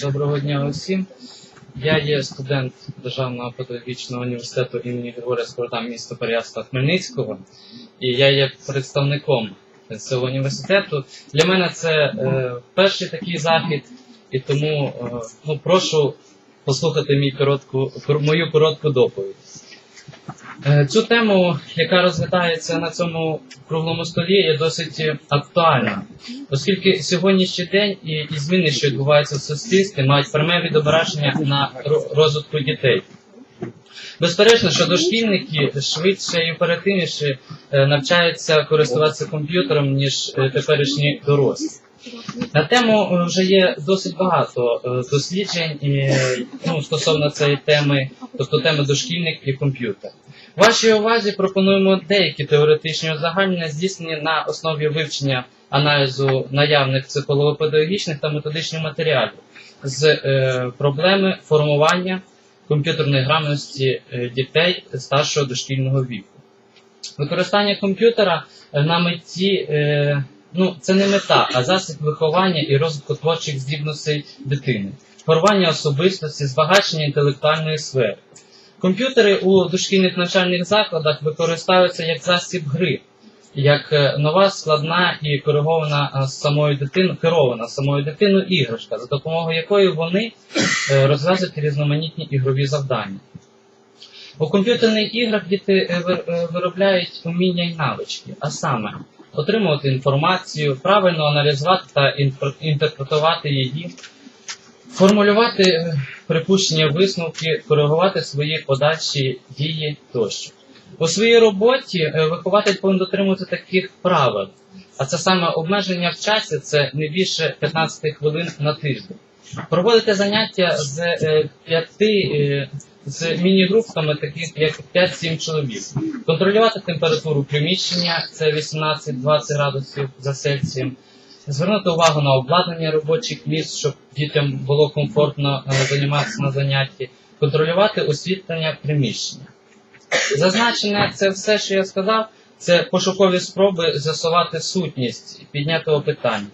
Доброго дня усім. Я є студент Державного педагогічного університету імені Григорія Скорода міста Переяслава Хмельницького, і я є представником цього університету. Для мене це е, перший такий захід, і тому е, ну, прошу послухати мій коротку, мою коротку доповідь. Е, Цю тему, яка розглядається на цьому круглому столі, є досить актуальна, оскільки сьогоднішній день і, зміни, що відбуваються в суспільстві, мають пряме відображення на розвитку дітей. Безперечно, що дошкільники швидше і оперативніше е, навчаються користуватися комп'ютером, ніж е, теперішні дорослі. На тему е, вже є досить багато е, досліджень е, ну, стосовно цієї теми, тобто теми дошкільник і комп'ютер. Вашій увазі пропонуємо деякі теоретичні узагальнення, здійснені на основі вивчення аналізу наявних психолого-педагогічних та методичних матеріалів з е, проблеми формування комп'ютерної грамотності е, дітей старшого дошкільного віку. Використання комп'ютера на меті е, ну, це не мета, а засіб виховання і розвитку творчих здібностей дитини, формування особистості, збагачення інтелектуальної сфери. Комп'ютери у дошкільних навчальних закладах використовуються як засіб гри, як е, нова складна і коригована е, самою дитиною, керована самою дитиною іграшка, за допомогою якої вони е, розв'язують різноманітні ігрові завдання. У комп'ютерних іграх діти вир- виробляють уміння і навички, а саме отримувати інформацію, правильно аналізувати та інтерпретувати її, формулювати припущення висновки, коригувати свої подальші дії тощо. У своїй роботі е, вихователь повинен дотримуватися таких правил, а це саме обмеження в часі це не більше 15 хвилин на тиждень. Проводити заняття з е, п'яти е, з міні-групками, таких як 5-7 чоловік. Контролювати температуру приміщення, це 18-20 градусів за Цельсієм. Звернути увагу на обладнання робочих місць, щоб дітям було комфортно е, займатися на занятті, контролювати освітлення приміщення. Зазначене це все, що я сказав, це пошукові спроби з'ясувати сутність піднятого питання.